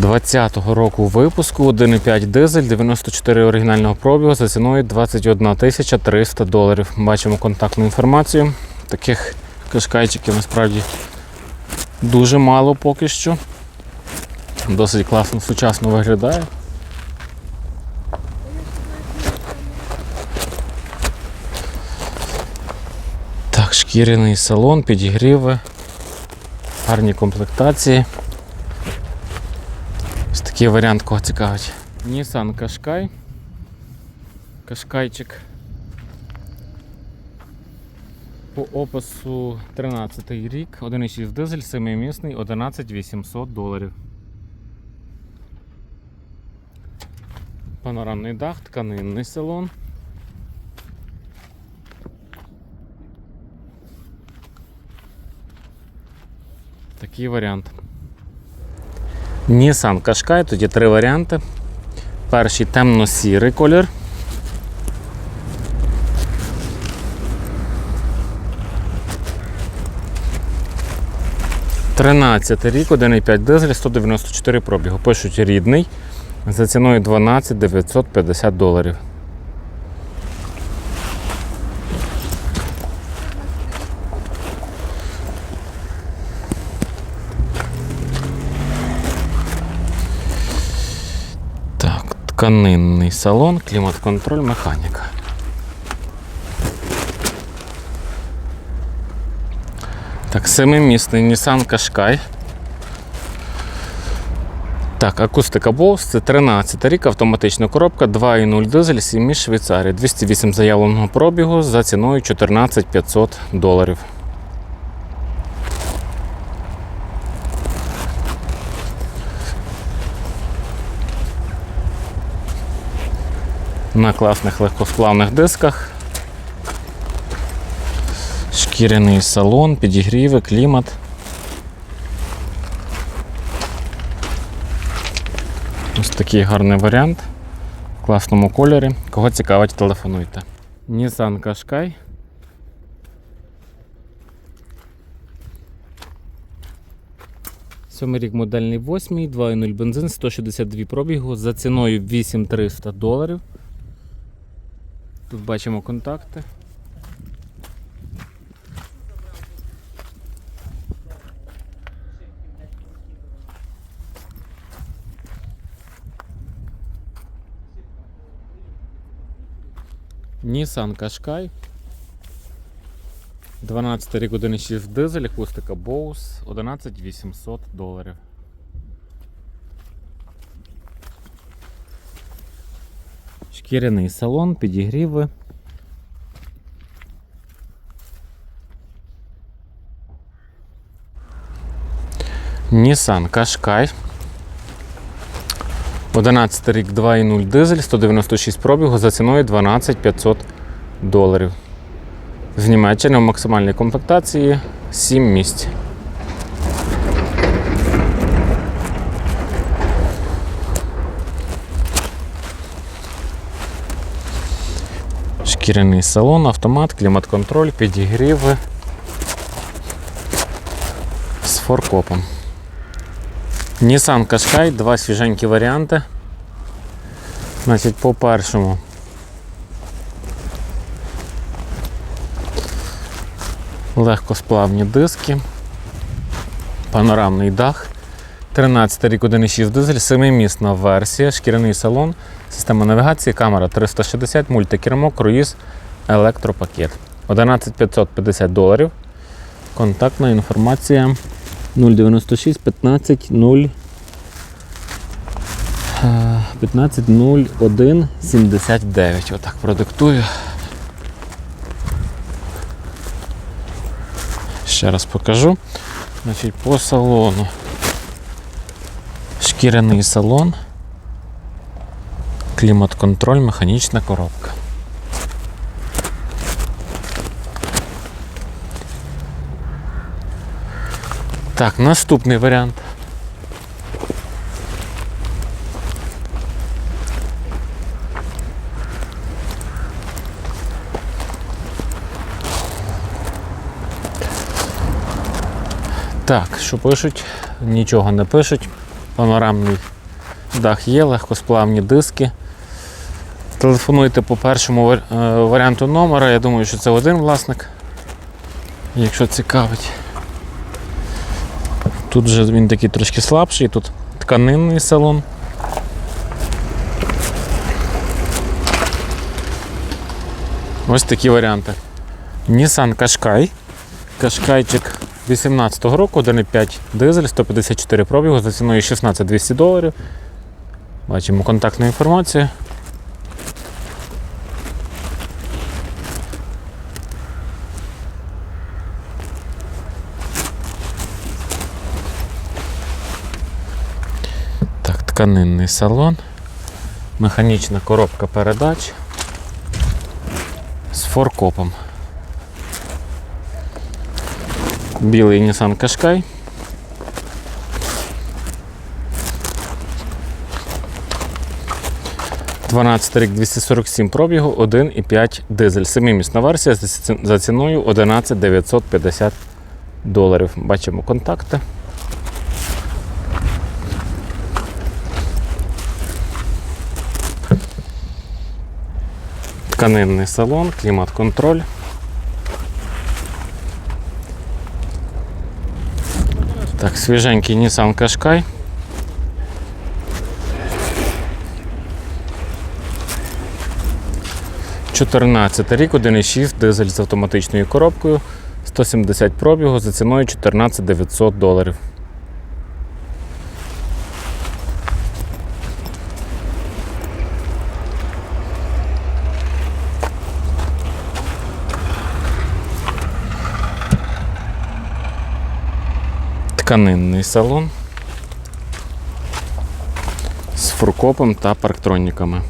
20-го року випуску 1,5 дизель, 94 оригінального пробігу за ціною 21 тисяча 300 доларів. Бачимо контактну інформацію. Таких кашкайчиків насправді дуже мало поки що. Досить класно, сучасно виглядає. Так, шкіряний салон, підігріви, гарні комплектації. Такий варіант кого цікавить. Nissan Qashqai. Кашкайчик. По опису 13 рік, 1,6 дизель, 7-місний, 11800 доларів. Панорамний дах, тканинний салон. Такий варіант. Nissan Qashqai, тут є три варіанти. Перший темно-сірий колір. Тринадцятий рік, 1,5 дизель, 194 пробігу. Пишуть рідний за ціною 12 950 доларів. Так, тканинний салон, клімат-контроль, механіка. Так, семимісний Nissan Qashqai. Так, акустика Bose, це 13 рік, автоматична коробка, 2,0 дизель, 7 між Швейцарії. 208 заявленого пробігу за ціною 14 500 доларів. На класних легкосплавних дисках. Шкіряний салон, підігріви, клімат. Ось такий гарний варіант в класному кольорі. Кого цікавить, телефонуйте. Nissan Qashqai. Сьомий рік модельний 8, 2.0 бензин, 162 пробігу за ціною 8300 доларів. Тут бачимо контакти. Nissan Qashqai. 12 рік 1,6 дизель, акустика Bose, 11800 доларів. Шкіряний салон, підігріви. Nissan Qashqai. 11 рік 2,0 дизель, 196 пробігу за ціною 12 500 доларів. З Німеччини в максимальній комплектації 7 місць. Шкіряний салон, автомат, клімат-контроль, підігріви з форкопом. Nissan Qashqai, два свіженькі варіанти. Значить, по першому. Легкосплавні диски, панорамний дах, 13 рік 1.6 дизель, 7-місна версія, шкіряний салон, система навігації, камера 360, мультикермо, круїз, електропакет. 11550 доларів. Контактна інформація 096 15 0 15 01 79. Отак продиктую. Ще раз покажу. Значить, по салону. Шкіряний салон. Клімат-контроль, механічна коробка. Так, наступний варіант. Так, що пишуть? Нічого не пишуть. Панорамний дах є, легкосплавні диски. Телефонуйте по першому е, варіанту номера. Я думаю, що це один власник. Якщо цікавить. Тут вже він такий трошки слабший, тут тканинний салон. Ось такі варіанти. Nissan Qashqai. Кашкайчик 18-го року, 1,5 дизель, 154 пробігу за ціною 16 200 доларів. Бачимо контактну інформацію. Так, тканинний салон, механічна коробка передач з форкопом. Білий Nissan Qashqai. Рік 247 пробігу, 1,5 дизель. 7-місна версія за ціною 11 950 доларів. Бачимо контакти. Тканинний салон, клімат-контроль. Так, свіженький Nissan Qashqai. Чотирнадцятий рік, 1,6 дизель з автоматичною коробкою, 170 пробігу за ціною 14 900 доларів. Тканинний салон з фуркопом та парктроніками.